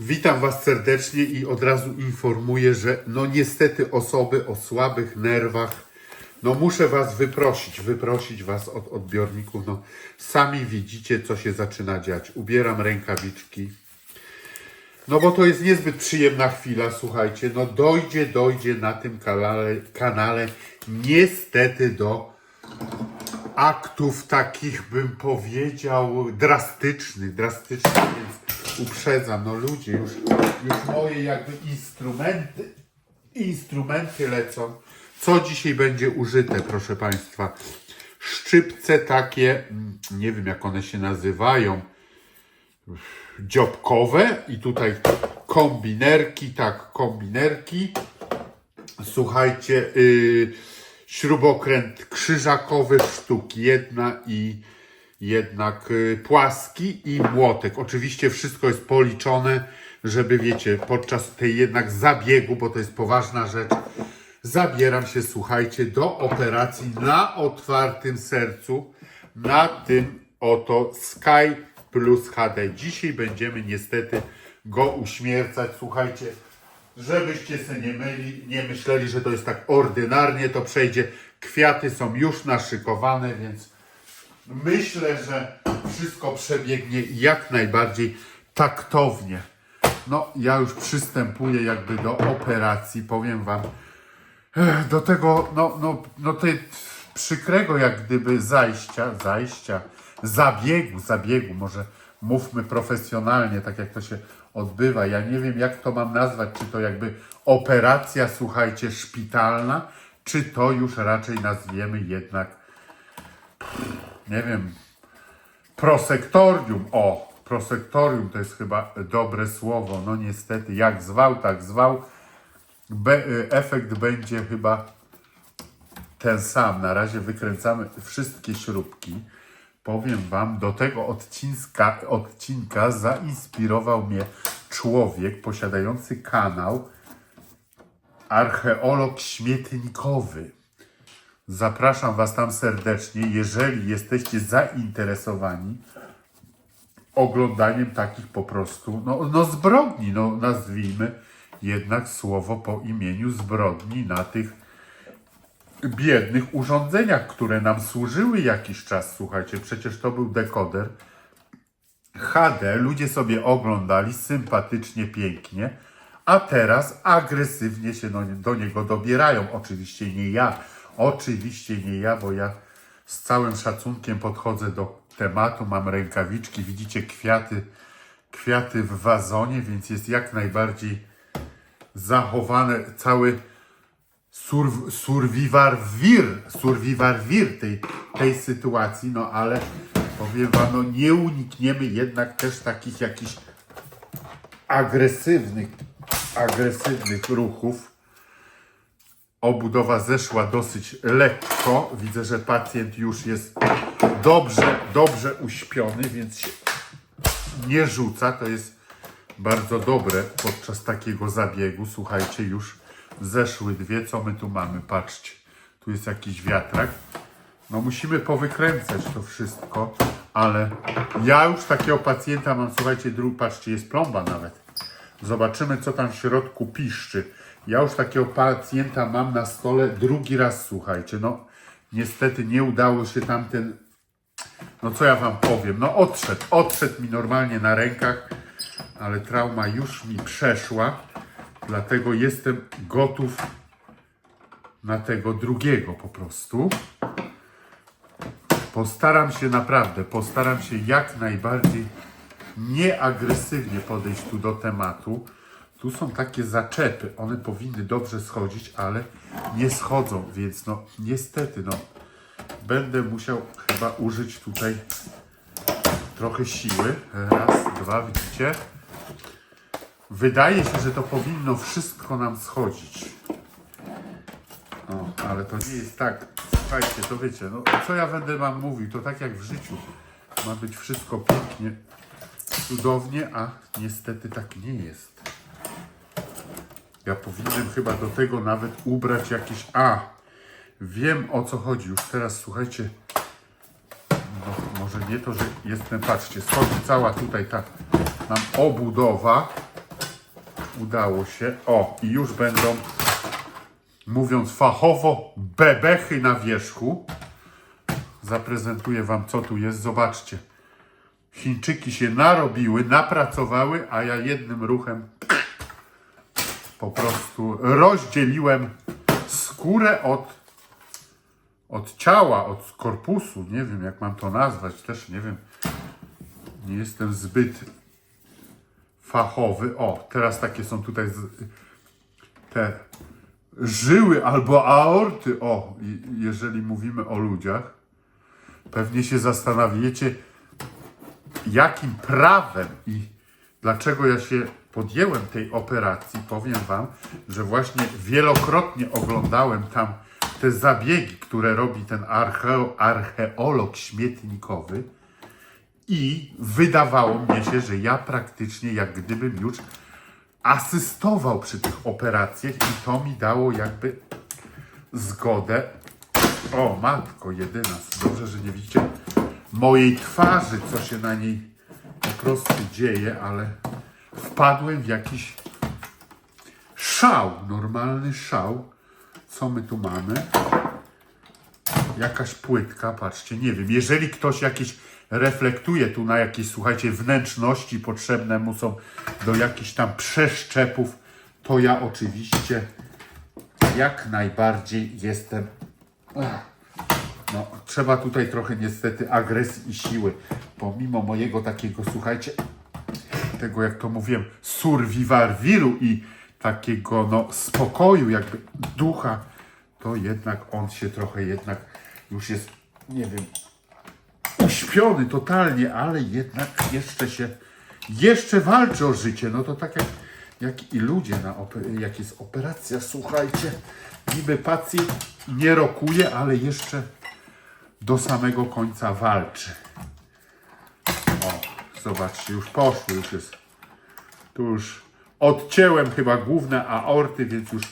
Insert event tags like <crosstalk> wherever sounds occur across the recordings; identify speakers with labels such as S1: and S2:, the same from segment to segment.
S1: Witam Was serdecznie i od razu informuję, że no niestety osoby o słabych nerwach, no muszę Was wyprosić, wyprosić Was od odbiorników. No sami widzicie, co się zaczyna dziać. Ubieram rękawiczki. No bo to jest niezbyt przyjemna chwila, słuchajcie. No dojdzie, dojdzie na tym kanale, kanale niestety do aktów takich, bym powiedział, drastycznych, drastycznych, więc uprzedzam, no ludzie, już, już moje jakby instrumenty, instrumenty lecą. Co dzisiaj będzie użyte, proszę Państwa? Szczypce takie, mm, nie wiem jak one się nazywają, dziobkowe i tutaj kombinerki, tak, kombinerki. Słuchajcie, yy, śrubokręt krzyżakowy sztuk jedna i jednak y, płaski i młotek. Oczywiście wszystko jest policzone, żeby wiecie, podczas tej jednak zabiegu, bo to jest poważna rzecz, zabieram się, słuchajcie, do operacji na otwartym sercu, na tym oto Sky Plus HD. Dzisiaj będziemy niestety go uśmiercać, słuchajcie, żebyście sobie nie, myli, nie myśleli, że to jest tak ordynarnie, to przejdzie. Kwiaty są już naszykowane, więc myślę, że wszystko przebiegnie jak najbardziej taktownie. No, ja już przystępuję jakby do operacji, powiem Wam, do tego, no, no, no tej przykrego jak gdyby zajścia, zajścia, zabiegu, zabiegu, może mówmy profesjonalnie, tak jak to się odbywa. Ja nie wiem, jak to mam nazwać, czy to jakby operacja, słuchajcie, szpitalna, czy to już raczej nazwiemy jednak, nie wiem, prosektorium. O, prosektorium to jest chyba dobre słowo. No niestety, jak zwał, tak zwał. Be, y, efekt będzie chyba ten sam. Na razie wykręcamy wszystkie śrubki. Powiem Wam, do tego odcinka, odcinka zainspirował mnie człowiek posiadający kanał Archeolog Śmietnikowy. Zapraszam Was tam serdecznie, jeżeli jesteście zainteresowani oglądaniem takich po prostu, no, no zbrodni, no nazwijmy jednak słowo po imieniu zbrodni na tych biednych urządzeniach, które nam służyły jakiś czas, słuchajcie, przecież to był dekoder HD, ludzie sobie oglądali sympatycznie, pięknie, a teraz agresywnie się do, niego dobierają. Oczywiście nie ja, oczywiście nie ja, bo ja z całym szacunkiem podchodzę do tematu, mam rękawiczki, widzicie kwiaty, kwiaty w wazonie, więc jest jak najbardziej zachowane cały sur, survivor wir, survivor wir tej, tej sytuacji, no ale powiem wam, no nie unikniemy jednak też takich jakichś agresywnych, agresywnych ruchów. Obudowa zeszła dosyć lekko. Widzę, że pacjent już jest dobrze, dobrze uśpiony, więc się nie rzuca. To jest bardzo dobre podczas takiego zabiegu. Słuchajcie, już zeszły dwie. Co my tu mamy? Patrzcie. Tu jest jakiś wiatrak. No musimy powykręcać to wszystko, ale ja już takiego pacjenta mam, słuchajcie, drugi, patrzcie, jest plomba nawet. Zobaczymy, co tam w środku piszczy. Ja już takiego pacjenta mam na stole drugi raz, słuchajcie. No, niestety nie udało się tamten, no co ja wam powiem, no odszedł, odszedł mi normalnie na rękach, ale trauma już mi przeszła, dlatego jestem gotów na tego drugiego po prostu. Postaram się naprawdę, postaram się jak najbardziej nieagresywnie podejść tu do tematu. Tu są takie zaczepy, one powinny dobrze schodzić, ale nie schodzą, więc no niestety no będę musiał chyba użyć tutaj trochę siły. Raz, dwa, widzicie? Wydaje się, że to powinno wszystko nam schodzić. No, ale to nie jest tak. Słuchajcie, to wiecie, no co ja będę wam mówił, to tak jak w życiu. Ma być wszystko pięknie, cudownie, a niestety tak nie jest. Ja powinienem chyba do tego nawet ubrać jakieś... A, wiem o co chodzi. Już teraz, słuchajcie, no, może nie to, że jestem, patrzcie, schodzi cała tutaj ta nam obudowa. Udało się. O, i już będą, mówiąc fachowo, bebechy na wierzchu. Zaprezentuję Wam, co tu jest. Zobaczcie. Chińczyki się narobiły, napracowały, a ja jednym ruchem po prostu rozdzieliłem skórę od, od ciała, od korpusu. Nie wiem, jak mam to nazwać. Też nie wiem. Nie jestem zbyt fachowy. O, teraz takie są tutaj te żyły albo aorty. O, jeżeli mówimy o ludziach, pewnie się zastanawiacie, jakim prawem i dlaczego ja się podjęłem tej operacji. Powiem Wam, że właśnie wielokrotnie oglądałem tam te zabiegi, które robi ten archeo, archeolog śmietnikowy. I wydawało mnie się, że ja praktycznie jak gdybym już asystował przy tych operacjach i to mi dało jakby zgodę. O matko jedyna, dobrze, że nie widzicie mojej twarzy, co się na niej po prostu dzieje, ale wpadłem w jakiś szał, normalny szał. Co my tu mamy? jakaś płytka, patrzcie, nie wiem, jeżeli ktoś jakieś reflektuje tu na jakieś, słuchajcie, wnętrzności potrzebne mu są do jakichś tam przeszczepów, to ja oczywiście jak najbardziej jestem. No, trzeba tutaj trochę niestety agresji i siły, pomimo mojego takiego, słuchajcie, tego jak to mówiłem, survivarwiru i takiego no spokoju, jakby ducha, to jednak on się trochę jednak już jest, nie wiem, uśpiony totalnie, ale jednak jeszcze się, jeszcze walczy o życie. No to tak jak, jak i ludzie, na jak jest operacja, słuchajcie, niby pacjent nie rokuje, ale jeszcze do samego końca walczy. O, zobaczcie, już poszło, już jest. Tu już odcięłem chyba główne aorty, więc już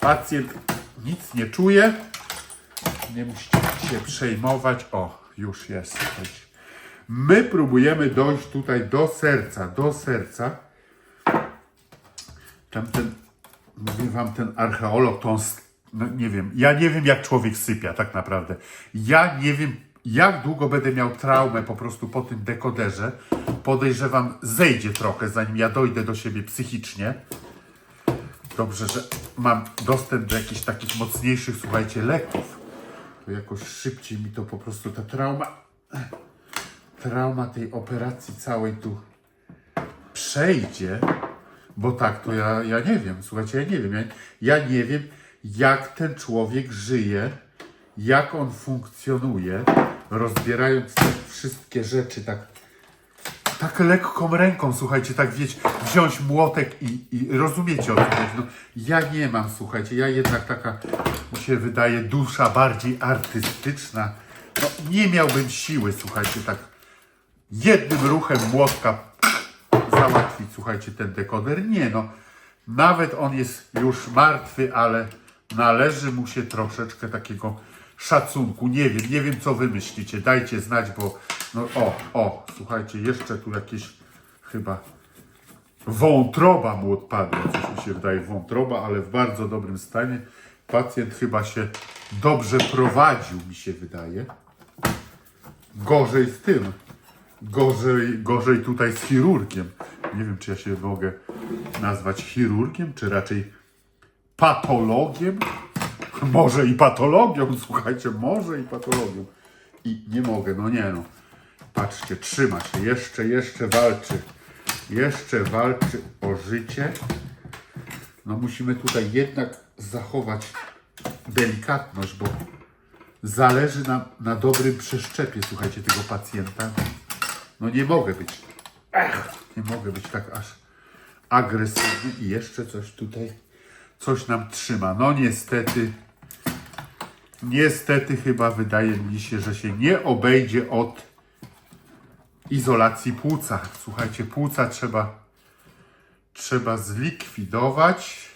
S1: pacjent nic nie czuje. Nie musicie się przejmować. O, już jest. My próbujemy dojść tutaj do serca, do serca. Tamten, mówię wam, ten archeolog, s- no nie wiem, ja nie wiem jak człowiek sypia tak naprawdę. Ja nie wiem jak długo będę miał traumę po prostu po tym dekoderze. Podejrzewam, zejdzie trochę zanim ja dojdę do siebie psychicznie. Dobrze, że mam dostęp do jakichś takich mocniejszych, słuchajcie, leków. To jakoś szybciej mi to po prostu ta trauma, trauma tej operacji całej tu przejdzie. Bo tak, to ja, ja nie wiem, słuchajcie, ja nie wiem. Ja, ja nie wiem, jak ten człowiek żyje, jak on funkcjonuje, rozbierając te wszystkie rzeczy tak, tak lekką ręką, słuchajcie, tak wiecie, wziąć młotek i, i rozumiecie o chodzi. No, ja nie mam, słuchajcie, ja jednak taka, mi się wydaje, dusza bardziej artystyczna. No, nie miałbym siły, słuchajcie, tak jednym ruchem młotka załatwić, słuchajcie, ten dekoder. Nie no, nawet on jest już martwy, ale należy mu się troszeczkę takiego szacunku. Nie wiem, nie wiem co wy myślicie, dajcie znać, bo no o, o, słuchajcie, jeszcze tu jakieś chyba wątroba mu odpadła, coś mi się wydaje, wątroba, ale w bardzo dobrym stanie. Pacjent chyba się dobrze prowadził, mi się wydaje. Gorzej z tym. Gorzej, gorzej tutaj z chirurgiem. Nie wiem, czy ja się mogę nazwać chirurgiem, czy raczej patologiem. Może i patologią, <laughs> słuchajcie, może i patologią. I nie mogę, no nie no. Patrzcie, trzyma się, jeszcze, jeszcze walczy. Jeszcze walczy o życie. No musimy tutaj jednak zachować delikatność, bo zależy nam na dobrym przeszczepie, słuchajcie, tego pacjenta. No nie mogę być, ech, nie mogę być tak aż agresywny i jeszcze coś tutaj, coś nam trzyma. No niestety, niestety chyba wydaje mi się, że się nie obejdzie od izolacji płuca. Słuchajcie, płuca trzeba, trzeba zlikwidować.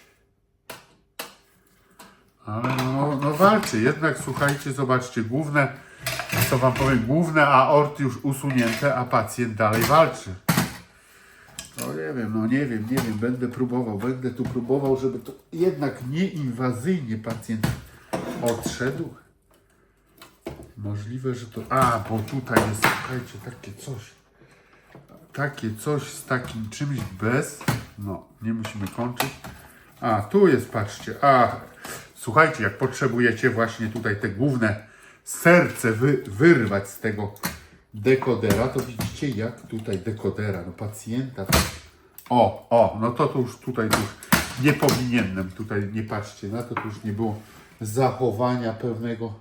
S1: Ale no, no walczy. Jednak słuchajcie, zobaczcie, główne, co wam powiem, główne aorty już usunięte, a pacjent dalej walczy. No nie wiem, no nie wiem, nie wiem, będę próbował, będę tu próbował, żeby to jednak nieinwazyjnie pacjent odszedł. Możliwe, że to... A, bo tutaj jest, słuchajcie, takie coś. Takie coś z takim czymś bez... No, nie musimy kończyć. A, tu jest, patrzcie. A, słuchajcie, jak potrzebujecie właśnie tutaj te główne serce wy, wyrwać z tego dekodera, to widzicie jak tutaj dekodera, no pacjenta. tak. O, o, no to, to już tutaj już nie powinienem, tutaj nie patrzcie na to, to już nie było zachowania pewnego.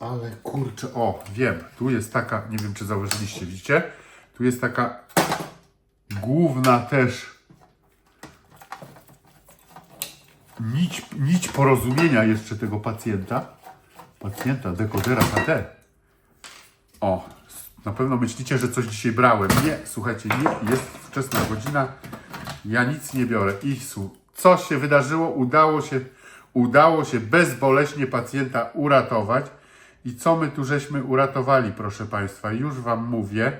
S1: Ale kurczę, o, wiem, tu jest taka, nie wiem czy zauważyliście, widzicie? Tu jest taka główna też nić, nić porozumienia jeszcze tego pacjenta. Pacjenta, dekodera KT. O, na pewno myślicie, że coś dzisiaj brałem. Nie, słuchajcie, nie, jest wczesna godzina. Ja nic nie biorę. Isu, co się wydarzyło? Udało się, udało się bezboleśnie pacjenta uratować. I co my tu żeśmy uratowali, proszę Państwa? Już Wam mówię.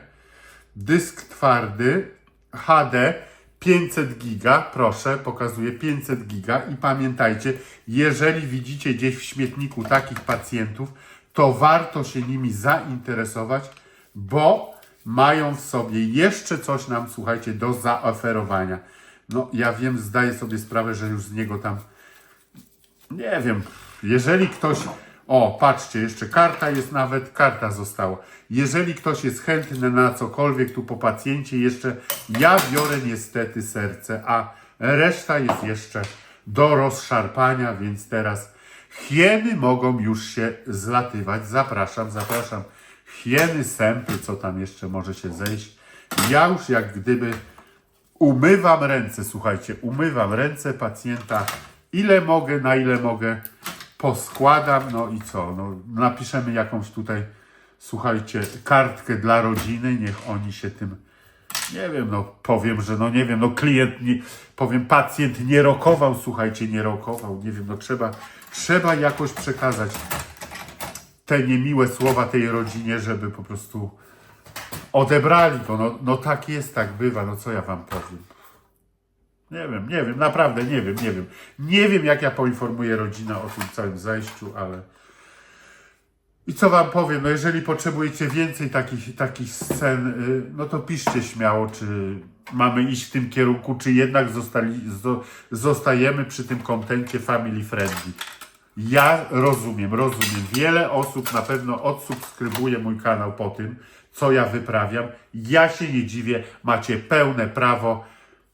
S1: Dysk twardy HD 500 giga, proszę, pokazuję 500 giga i pamiętajcie, jeżeli widzicie gdzieś w śmietniku takich pacjentów, to warto się nimi zainteresować, bo mają w sobie jeszcze coś nam, słuchajcie, do zaoferowania. No, ja wiem, zdaję sobie sprawę, że już z niego tam nie wiem, jeżeli ktoś. O, patrzcie, jeszcze karta jest nawet, karta została. Jeżeli ktoś jest chętny na cokolwiek tu po pacjencie, jeszcze ja biorę niestety serce, a reszta jest jeszcze do rozszarpania, więc teraz hieny mogą już się zlatywać. Zapraszam, zapraszam. Hieny, sępy, co tam jeszcze może się zejść. Ja już jak gdyby umywam ręce, słuchajcie, umywam ręce pacjenta, ile mogę, na ile mogę, poskładam, no i co, no, napiszemy jakąś tutaj, słuchajcie, kartkę dla rodziny, niech oni się tym, nie wiem, no powiem, że no nie wiem, no klient, nie, powiem, pacjent nie rokował, słuchajcie, nie rokował, nie wiem, no trzeba, trzeba jakoś przekazać te niemiłe słowa tej rodzinie, żeby po prostu odebrali go. No, no tak jest, tak bywa. No co ja wam powiem? Nie wiem, nie wiem, naprawdę nie wiem, nie wiem. Nie wiem, jak ja poinformuję rodzinę o tym całym zajściu, ale. I co wam powiem, no jeżeli potrzebujecie więcej takich, takich scen, y, no to piszcie śmiało, czy mamy iść w tym kierunku, czy jednak zostali, zo, zostajemy przy tym kontencie family friendly. Ja rozumiem, rozumiem. Wiele osób na pewno odsubskrybuje mój kanał po tym, co ja wyprawiam. Ja się nie dziwię, macie pełne prawo.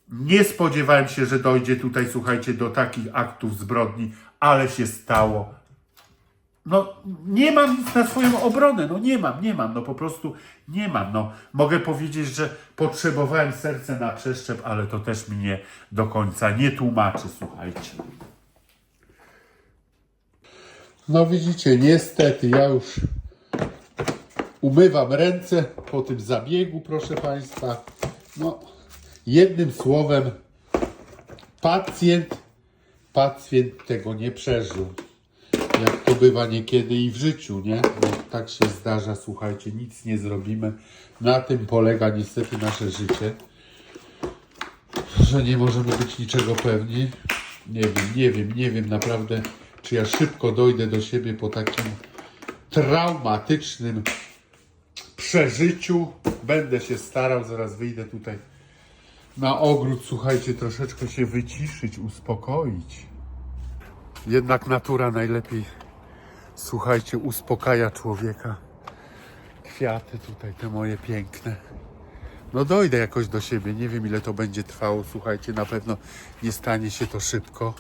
S1: Nie spodziewałem się, że dojdzie tutaj, słuchajcie, do takich aktów zbrodni, ale się stało. No, nie mam nic na swoją obronę, no nie mam, nie mam, no po prostu nie mam. No, mogę powiedzieć, że potrzebowałem serce na przeszczep, ale to też mnie do końca nie tłumaczy, słuchajcie. No widzicie, niestety ja już umywam ręce po tym zabiegu, proszę Państwa. No, jednym słowem, pacjent, pacjent tego nie przeżył. Jak to bywa niekiedy i w życiu, nie? No, tak się zdarza, słuchajcie, nic nie zrobimy. Na tym polega niestety nasze życie, że nie możemy być niczego pewni. Nie wiem, nie wiem, nie wiem naprawdę, czy ja szybko dojdę do siebie po takim traumatycznym przeżyciu. Będę się starał, zaraz wyjdę tutaj na ogród, słuchajcie, troszeczkę się wyciszyć, uspokoić. Jednak natura najlepiej, słuchajcie, uspokaja człowieka. Kwiaty tutaj, te moje piękne. No dojdę jakoś do siebie, nie wiem ile to będzie trwało, słuchajcie, na pewno nie stanie się to szybko.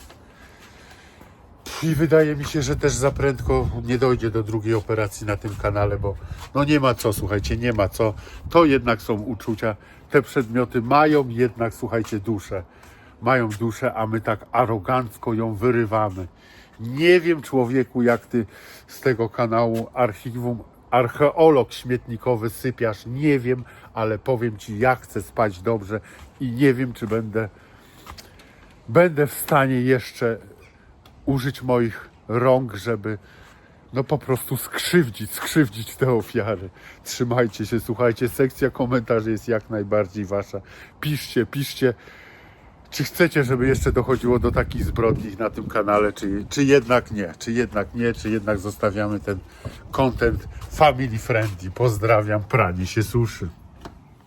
S1: I wydaje mi się, że też za prędko nie dojdzie do drugiej operacji na tym kanale, bo no nie ma co, słuchajcie, nie ma co. To jednak są uczucia. Te przedmioty mają jednak, słuchajcie, duszę. Mają duszę, a my tak arogancko ją wyrywamy. Nie wiem, człowieku, jak ty z tego kanału archiwum archeolog śmietnikowy sypiasz. Nie wiem, ale powiem ci, ja chcę spać dobrze i nie wiem, czy będę będę w stanie jeszcze użyć moich rąk, żeby no po prostu skrzywdzić, skrzywdzić te ofiary. Trzymajcie się, słuchajcie, sekcja komentarzy jest jak najbardziej wasza. Piszcie, piszcie, czy chcecie, żeby jeszcze dochodziło do takich zbrodni na tym kanale, czy, czy jednak nie, czy jednak nie, czy jednak zostawiamy ten content family friendly. Pozdrawiam, pranie się suszy.